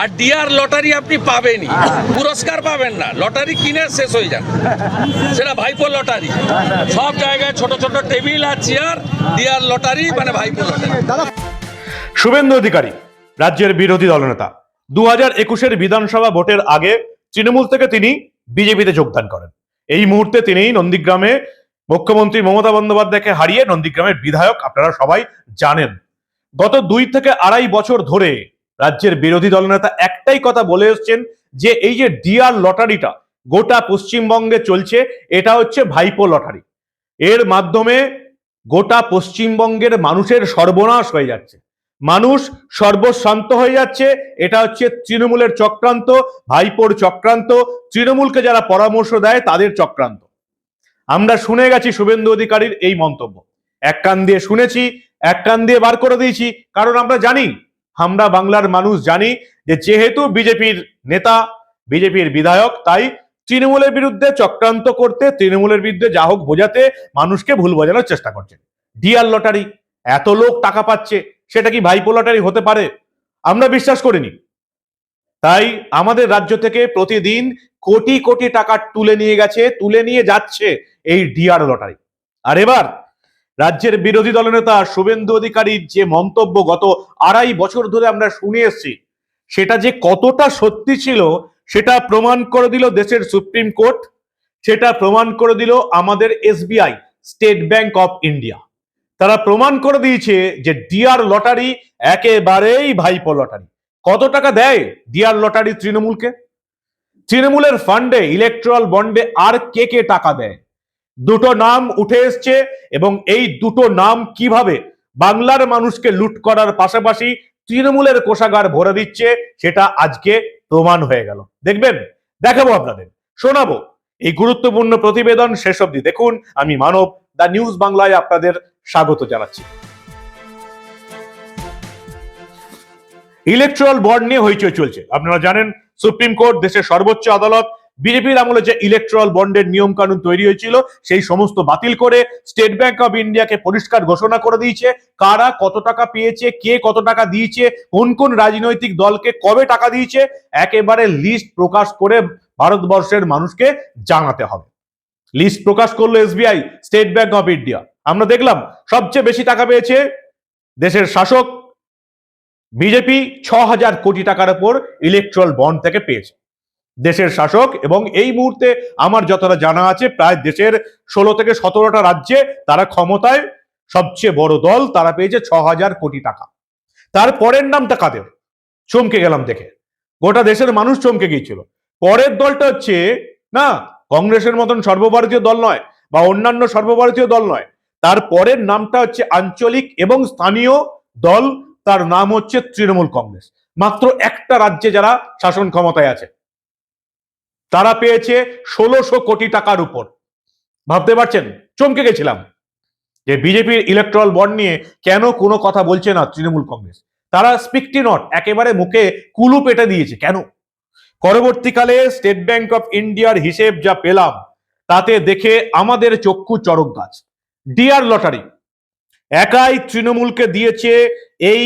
আর DR lottery আপনি পাবেনই। পুরস্কার পাবেন না। লটারি কিনে শেষ হয়ে যান সেটা ভাইপো লটারি। সব জায়গায় ছোট ছোট টেবিল আর চেয়ার ডিআর লটারি মানে ভাইপো লটারি। শুভেন্দু অধিকারী, রাজ্যের বিরোধী দলনেতা। দু হাজার একুশের বিধানসভা ভোটের আগে তৃণমূল থেকে তিনি বিজেপিতে যোগদান করেন। এই মুহূর্তে তিনি নন্দীগ্রামে মুখ্যমন্ত্রী মমতা বন্দ্যোপাধ্যায়কে হারিয়ে নন্দীগ্রামের বিধায়ক, আপনারা সবাই জানেন। গত দুই থেকে আড়াই বছর ধরে রাজ্যের বিরোধী দলনেতা একটাই কথা বলে এসছেন যে এই যে ডিআর লটারিটা গোটা পশ্চিমবঙ্গে চলছে, এটা হচ্ছে ভাইপো লটারি। এর মাধ্যমে গোটা পশ্চিমবঙ্গের মানুষের সর্বনাশ হয়ে যাচ্ছে। মানুষ সর্বশান্ত হয়ে যাচ্ছে, এটা হচ্ছে তৃণমূলের চক্রান্ত, ভাইপোর চক্রান্ত, তৃণমূলকে যারা পরামর্শ দেয় তাদের চক্রান্ত। আমরা শুনে গেছি শুভেন্দু অধিকারীর এই মন্তব্য। এক কান দিয়ে শুনেছি, এক কান দিয়ে বার করে দিয়েছি, কারণ আমরা জানি আমরা বাংলার মানুষ জানি যে যেহেতু বিজেপির নেতা, বিজেপির বিধায়ক, তাই তৃণমূলের বিরুদ্ধে চক্রান্ত করতে, তৃণমূলের বিরুদ্ধে যা হোক বোঝাতে মানুষকে ভুল বোঝানোর চেষ্টা করছেন ডিআর লটারি, এত লোক টাকা পাচ্ছে, সেটা কি ভাইপো লটারি হতে পারে? আমরা বিশ্বাস করিনি। তাই আমাদের রাজ্য থেকে প্রতিদিন কোটি কোটি টাকা তুলে নিয়ে গেছে, তুলে নিয়ে যাচ্ছে এই ডিআর লটারি। আর এবার রাজ্যের বিরোধী দলনেতা শুভেন্দু অধিকারীর যে মন্তব্য গত আড়াই বছর ধরে আমরা শুনে এসেছি, সেটা যে কতটা সত্যি ছিল, সেটা প্রমাণ করে দিল দেশের সুপ্রিম কোর্ট, সেটা প্রমাণ করে দিল আমাদের SBI, State Bank of India. তারা প্রমাণ করে দিয়েছে যে ডিআর লটারি একেবারেই ভাইপো লটারি। কত টাকা দেয় ডিআর লটারি তৃণমূলকে? তৃণমূলের ফান্ডে, ইলেকট্রাল বন্ডে আর কে কে টাকা দেয়? দুটো নাম উঠে এসছে এবং এই দুটো নাম কীভাবে বাংলার মানুষকে লুট করার পাশাপাশি তৃণমূলের কোষাগার ভরে দিচ্ছে, সেটা আজকে প্রমাণ হয়ে গেল। দেখবেন? দেখাবো আপনাদের। শোনাবো। এই গুরুত্বপূর্ণ প্রতিবেদন শেষ অবধি দেখুন। আমি মানব, দ্য নিউজ বাংলায় আপনাদের স্বাগত জানাচ্ছি। ইলেকট্রাল বন্ড নিয়ে হইচই চলছে। আপনারা জানেন, সুপ্রিম কোর্ট দেশের সর্বোচ্চ আদালত বিজেপির আমলে যে ইলেকট্রাল বন্ডের নিয়ম কানুন তৈরি হয়েছিল, সেই সমস্ত বাতিল করে স্টেট ব্যাংক অফ ইন্ডিয়াকে পরিষ্কার ঘোষণা করে দিয়েছে। কারা কত টাকা পেয়েছে, কে কত টাকা দিয়েছে, কোন কোন রাজনৈতিক দলকে কবে টাকা দিয়েছে, একেবারে লিস্ট প্রকাশ করে ভারতবর্ষের মানুষকে জানাতে হবে। লিস্ট প্রকাশ করল SBI State Bank of India আমরা দেখলাম, সবচেয়ে বেশি টাকা পেয়েছে দেশের শাসক, বিজেপি ছ হাজার কোটি টাকার উপর ইলেকট্রাল বন্ড থেকে পেয়েছে। দেশের শাসক এবং এই মুহূর্তে আমার যতটা জানা আছে, প্রায় দেশের ষোলো থেকে সতেরোটা রাজ্যে তারা ক্ষমতায় সবচেয়ে বড় দল, তারা পেয়েছে ছ হাজার কোটি টাকা। তার পরের নামটা কাদের? চমকে গেলাম দেখে। গোটা দেশের মানুষ চমকে গিয়েছিল। পরের দলটা হচ্ছে, না, কংগ্রেসের মতন সর্বভারতীয় দল নয় বা অন্যান্য সর্বভারতীয় দল নয়। তার পরের নামটা হচ্ছে আঞ্চলিক এবং স্থানীয় দল, তার নাম হচ্ছে তৃণমূল কংগ্রেস। মাত্র একটা রাজ্যে যারা শাসন ক্ষমতায় আছে। তারা পেয়েছে ষোলোশো কোটি টাকার উপর। ভাবতে পারছেন? চমকে গেছিলাম। যে বিজেপির ইলেকট্রাল বন্ড নিয়ে কেন কোনো কথা বলছে না তৃণমূল কংগ্রেস? তারা স্পিকটি নট একেবারে মুখে কুলু পেটে দিয়েছে। কেন? পরবর্তীকালে স্টেট ব্যাংক অফ ইন্ডিয়ার হিসেব যা পেলাম, তাতে দেখে আমাদের চক্ষু চরক গাছ। ডিয়ার লটারি একাই তৃণমূলকে দিয়েছে এই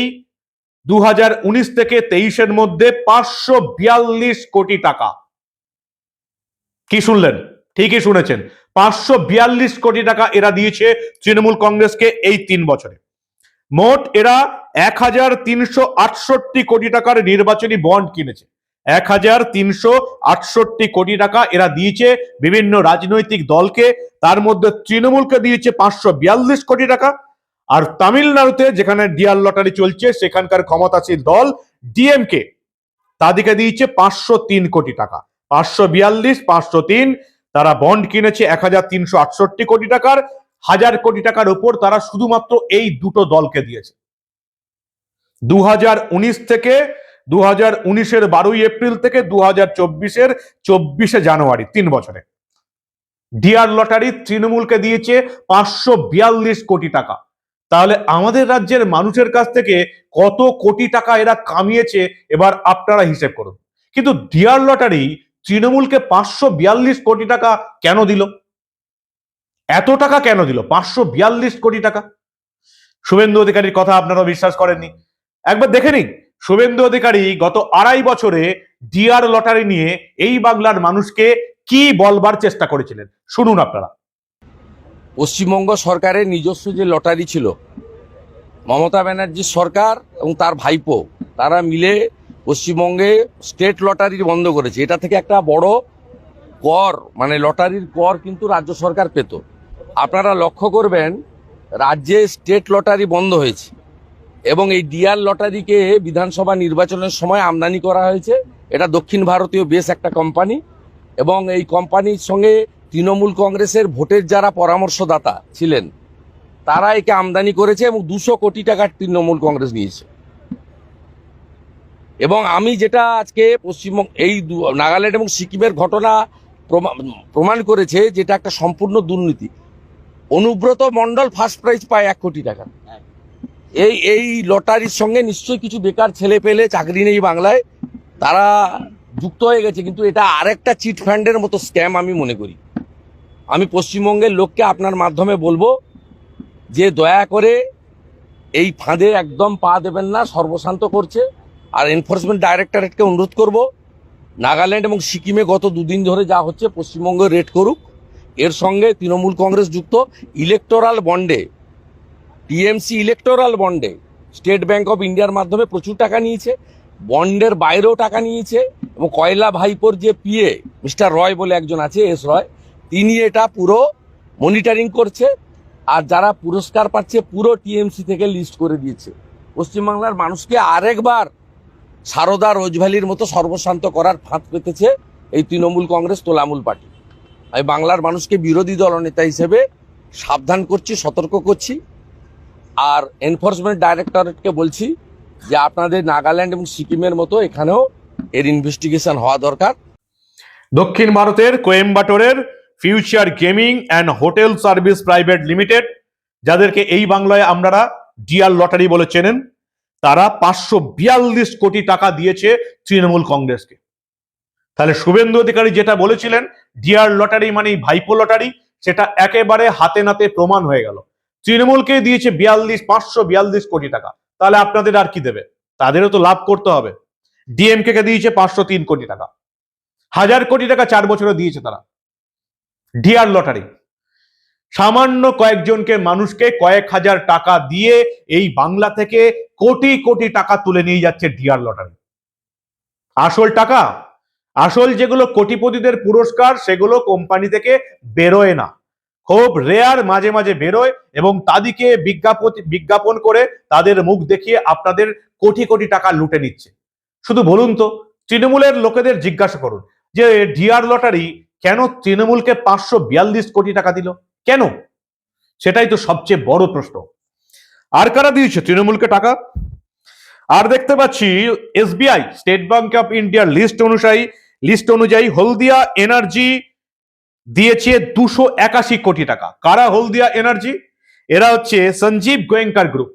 দু হাজার উনিশ থেকে তেইশের মধ্যে পাঁচশো বিয়াল্লিশ কোটি টাকা। কি শুনলেন? ঠিকই শুনেছেন। পাঁচশো বিয়াল্লিশ কোটি টাকা এরা দিয়েছে তৃণমূল কংগ্রেসকে এই তিন বছরে। মোট এরা এক হাজার তিনশো আটষট্টি কোটি টাকার নির্বাচনী বন্ড কিনেছে। এক হাজার তিনশো আটষট্টি কোটি টাকা এরা দিয়েছে বিভিন্ন রাজনৈতিক দলকে। তার মধ্যে তৃণমূলকে দিয়েছে পাঁচশো বিয়াল্লিশ কোটি টাকা। আর তামিলনাড়ুতে যেখানে ডিয়ার লটারি চলছে, সেখানকার ক্ষমতাসীন দল ডিএমকে, তাদেরকে দিয়েছে পাঁচশো তিন কোটি টাকা। পাঁচশো বিয়াল্লিশ, পাঁচশো তিন, তারা বন্ড কিনেছে এক হাজার তিনশো আটষট্টি কোটি টাকার। হাজার কোটি টাকার উপর তারা শুধুমাত্র এই দুটো দলকে দিয়েছে। দু হাজার উনিশ থেকে দু হাজার উনিশের বারোই এপ্রিল থেকে দু হাজার চব্বিশের চব্বিশে জানুয়ারি, তিন বছরে। ডিআর লটারি তৃণমূলকে দিয়েছে পাঁচশো বিয়াল্লিশ কোটি টাকা। তাহলে আমাদের রাজ্যের মানুষের কাছ থেকে কত কোটি টাকা এরা কামিয়েছে, এবার আপনারা হিসেব করুন। কিন্তু ডিআর লটারি তৃণমূলকে পাঁচশো বিয়াল্লিশ কোটি টাকা কেন দিল? এত টাকা কেন দিল? পাঁচশো বিয়াল্লিশ কোটি টাকা। শুভেন্দু অধিকারীর কথা আপনারা বিশ্বাস করেননি। একবার দেখে নিন শুভেন্দু অধিকারী গত আড়াই বছরে ডিআর লটারি নিয়ে এই বাংলার মানুষকে কি বলবার চেষ্টা করেছিলেন? শুনুন আপনারা। পশ্চিমবঙ্গ সরকারের নিজস্ব যে লটারি ছিল, মমতা ব্যানার্জির সরকার এবং তার ভাইপো, তারা মিলে পশ্চিমবঙ্গে স্টেট লটারি বন্ধ করেছে। এটা থেকে একটা বড় কর মানে লটারির কর কিন্তু রাজ্য সরকার পেত। আপনারা লক্ষ্য করবেন, রাজ্যে স্টেট লটারি বন্ধ হয়েছে এবং এই ডিআর লটারিকে বিধানসভা নির্বাচনের সময় আমদানি করা হয়েছে। এটা দক্ষিণ ভারতীয় বেশ একটা কোম্পানি এবং এই কোম্পানির সঙ্গে তৃণমূল কংগ্রেসের ভোটের যারা পরামর্শদাতা ছিলেন, তারা একে আমদানি করেছে এবং দুশো কোটি টাকার তৃণমূল কংগ্রেস নিয়েছে। এবং আমি যেটা আজকে পশ্চিমবঙ্গ, এই নাগাল্যান্ড এবং সিকিমের ঘটনা প্রমা- প্রমাণ করেছে যেটা একটা সম্পূর্ণ দুর্নীতি। অনুব্রত মণ্ডল ফার্স্ট প্রাইজ পায় এক কোটি টাকা। এই এই লটারির সঙ্গে নিশ্চয়ই কিছু বেকার ছেলে পেলে চাকরি নেই বাংলায়, তারা যুক্ত হয়ে গেছে, কিন্তু এটা আরেকটা চিট ফান্ডের মতো স্ক্যাম আমি মনে করি। আমি পশ্চিমবঙ্গের লোককে আপনার মাধ্যমে বলব যে দয়া করে এই ফাঁদে একদম পা দেবেন না, সর্বশান্ত করছে। আর এনফোর্সমেন্ট ডাইরেক্টরেটকে অনুরোধ করব, নাগাল্যান্ড এবং সিকিমে গত দুদিন ধরে যা হচ্ছে, পশ্চিমবঙ্গ রেড করুক। এর সঙ্গে তৃণমূল কংগ্রেস যুক্ত ইলেকটোরাল বন্ডে টিএমসি ইলেকটোরাল বন্ডে স্টেট ব্যাংক অফ ইন্ডিয়ার মাধ্যমে প্রচুর টাকা নিয়েছে বন্ডের বাইরেও টাকা নিয়েছে, এবং কয়লা ভাইপোর যে পিএ মিস্টার রয় বলে একজন আছে এস রয় তিনি এটা পুরো মনিটারিং করছে, আর যারা পুরস্কার পাচ্ছে পুরো টিএমসি থেকে লিস্ট করে দিয়েছে। পশ্চিমবাংলার মানুষকে আরেকবার সারদা রোজভ্যালির মতো সর্বশান্ত করার ফাঁদ পেতেছে এই তৃণমূল কংগ্রেস তোলামূল পার্টি। আমি বাংলার মানুষকে বিরোধী দলনেতা হিসেবে সাবধান করছি, সতর্ক করছি। আর এনফোর্সমেন্ট ডাইরেক্টরেটকে বলছি যে আপনাদের নাগাল্যান্ড এবং সিকিমের মতো এখানেও এর ইনভেস্টিগেশন হওয়া দরকার। দক্ষিণ ভারতের কোয়েম্বাটোরের future gaming and hotel service private limited, যাদেরকে এই বাংলায় আপনারা ডিআর লটারি বলে চেনেন তারা পাঁচশো বিয়াল্লিশ কোটি টাকা দিয়েছে তৃণমূল কংগ্রেসকে। তাহলে শুভেন্দু অধিকারী যেটা বলেছিলেন ডিয়ার লটারি মানে ভাইপো লটারি সেটা একেবারে হাতে নাতে প্রমাণ হয়ে গেল। তৃণমূলকে দিয়েছে বিয়াল্লিশ, পাঁচশো বিয়াল্লিশ কোটি টাকা। তাহলে আপনাদের আর কি দেবে? তাদেরও তো লাভ করতে হবে। ডিএমকে কে দিয়েছে পাঁচশো তিন কোটি টাকা। হাজার কোটি টাকা চার বছরে দিয়েছে তারা। ডিয়ার লটারি সামান্য কয়েকজনকে মানুষকে কয়েক হাজার টাকা দিয়ে এই বাংলা থেকে কোটি কোটি টাকা তুলে নিয়ে যাচ্ছে ডিআর লটারি। আসল টাকা, আসল যেগুলো কোটিপতিদের পুরস্কার, সেগুলো কোম্পানি থেকে বেরোয় না। খুব রেয়ার মাঝে মাঝে বেরোয় এবং তাদেরকে বিজ্ঞাপন বিজ্ঞাপন করে তাদের মুখ দেখিয়ে আপনাদের কোটি কোটি টাকা লুটে নিচ্ছে। শুধু বলুন তো, তৃণমূলের লোকেদের জিজ্ঞাসা করুন যে ডিআর লটারি কেন তৃণমূলকে পাঁচশো বিয়াল্লিশ কোটি টাকা দিল? কেন? সেটাই তো সবচেয়ে বড় প্রশ্ন। আর কারা দিয়েছে? তৃণমূলকে টাকা? আর দেখতে পাচ্ছি, এসবিআই, স্টেট ব্যাংক অফ ইন্ডিয়ার লিস্ট অনুযায়ী লিস্ট অনুযায়ী হলদিয়া এনার্জি দিয়েছে দুশো একাশি কোটি টাকা। কারা হলদিয়া এনার্জি? এরা হচ্ছে সঞ্জীব গোয়েঙ্কার গ্রুপ।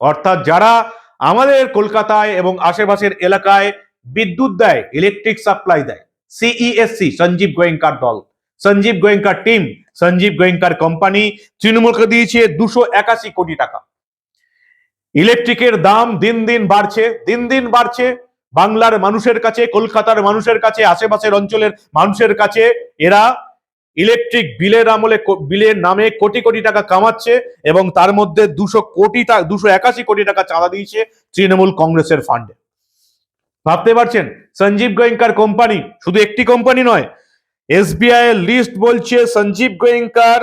অর্থাৎ যারা আমাদের কলকাতায় এবং আশেপাশের এলাকায় বিদ্যুৎ দেয় ইলেকট্রিক সাপ্লাই দেয় সিইএসসি সঞ্জীব গোয়েঙ্কার দল। সঞ্জীব গোয়েঙ্কার টিম সঞ্জীব গোয়েঙ্কার কোম্পানি তৃণমূলকে দিয়েছে দুশো একাশি কোটি টাকা। ইলেকট্রিকের দাম দিন দিন বাড়ছে, দিন দিন বাড়ছে। বাংলার মানুষের কাছে, কলকাতার মানুষের কাছে, আশেপাশের অঞ্চলের মানুষের কাছে এরা ইলেকট্রিক বিলের আমলে বিলের নামে কোটি কোটি টাকা কামাচ্ছে এবং তার মধ্যে দুশো কোটি টাকা দুশো একাশি কোটি টাকা চাঁদা দিয়েছে তৃণমূল কংগ্রেসের ফান্ডে ভাবতে পারছেন? সঞ্জীব গোয়েঙ্কার কোম্পানি শুধু একটি কোম্পানি নয় এসবিআই এর লিস্ট বলছে সঞ্জীব গোয়েঙ্কার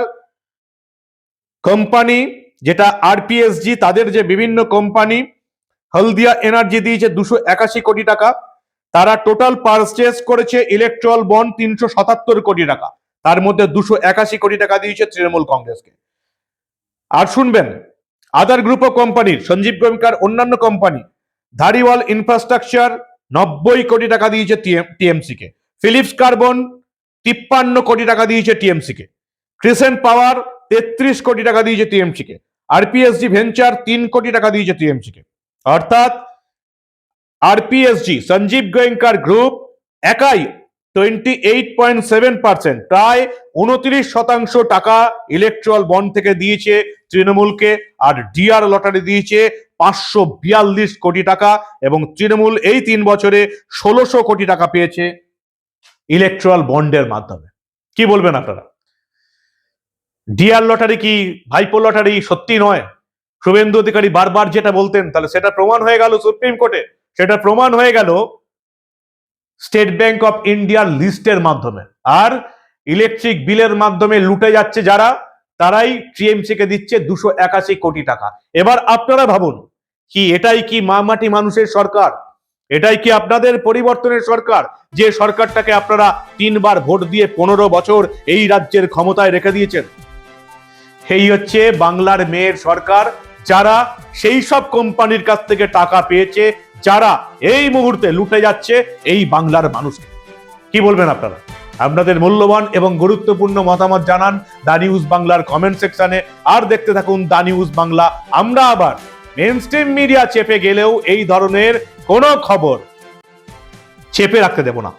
কোম্পানি যেটা আরপিএসজি তাদের যে বিভিন্ন কোম্পানি হলদিয়া এনার্জি দিয়েছে দুশো একাশি কোটি টাকা। তারা টোটাল পারচেস করেছে ইলেকট্রল বন্ড তিনশো সাতাত্তর কোটি টাকা। তার মধ্যে দুশো একাশি কোটি টাকা দিয়েছে তৃণমূল কংগ্রেসকে। আর শুনবেন আদার গ্রুপ অফ কোম্পানির সঞ্জীব গোয়েঙ্কার, অন্যান্য কোম্পানি ধারিওয়াল ইনফ্রাস্ট্রাকচার নব্বই কোটি টাকা দিয়েছে টিএমসি কে। ফিলিপস কার্বন তিপ্পান্ন কোটি টাকা দিয়েছে টিএমসি কে ক্রিসেন্ট পাওয়ার তেত্রিশ কোটি টাকা দিয়েছে টিএমসি কে আরপিএসজি ভেঞ্চার তিন কোটি টাকা দিয়েছে টিএমসি কে অর্থাৎ আরপিএসজি সঞ্জীব গোয়েঙ্কার গ্রুপ একাই twenty eight point seven percent প্রায় উনত্রিশ শতাংশ টাকা ইলেকট্রাল বন্ড থেকে দিয়েছে তৃণমূলকে, আর ডিআর লটারি দিয়েছে পাঁচশো বিয়াল্লিশ কোটি টাকা, এবং তৃণমূল এই তিন বছরে ষোলোশো কোটি টাকা পেয়েছে। ইলেকট্রাল বন্ডের মাধ্যমে। কি বলবেন আপনারা? ডিআর লটারি কি ভাইপো লটারি সত্যি নয়? শুভেন্দু অধিকারী বারবার যেটা বলতেন, তাহলে সেটা প্রমাণ হয়ে গেল সুপ্রিম কোর্টে। সেটা প্রমাণ হয়ে গেল স্টেট ব্যাংক অফ ইন্ডিয়ার লিস্টের মাধ্যমে। আর ইলেকট্রিক বিলের মাধ্যমে লুটে যাচ্ছে যারা, তারাই টিএমসি কে দিচ্ছে দুশো একাশি কোটি টাকা। এবার আপনারা ভাবুন, কি এটাই কি মামাটি মানুষের সরকার? এটাই কি আপনাদের পরিবর্তনের সরকার? যে সরকারটাকে আপনারা তিনবার ভোট দিয়ে পনেরো বছর এই রাজ্যের ক্ষমতায় রেখে দিয়েছেন। এই হচ্ছে বাংলার মেয়ের সরকার, যারা সেই সব কোম্পানির কাছ থেকে টাকা পেয়েছে, যারা এই মুহূর্তে লুটে যাচ্ছে এই বাংলার মানুষকে। কি বলবেন আপনারা? আপনাদের মূল্যবান এবং গুরুত্বপূর্ণ মতামত জানান দা নিউজ বাংলার কমেন্ট সেকশনে, আর দেখতে থাকুন দা নিউজ বাংলা। আমরা আবার মেন স্ট্রিম মিডিয়া চেপে গেলেও এই ধরনের কোনো খবর চেপে রাখতে দেব না।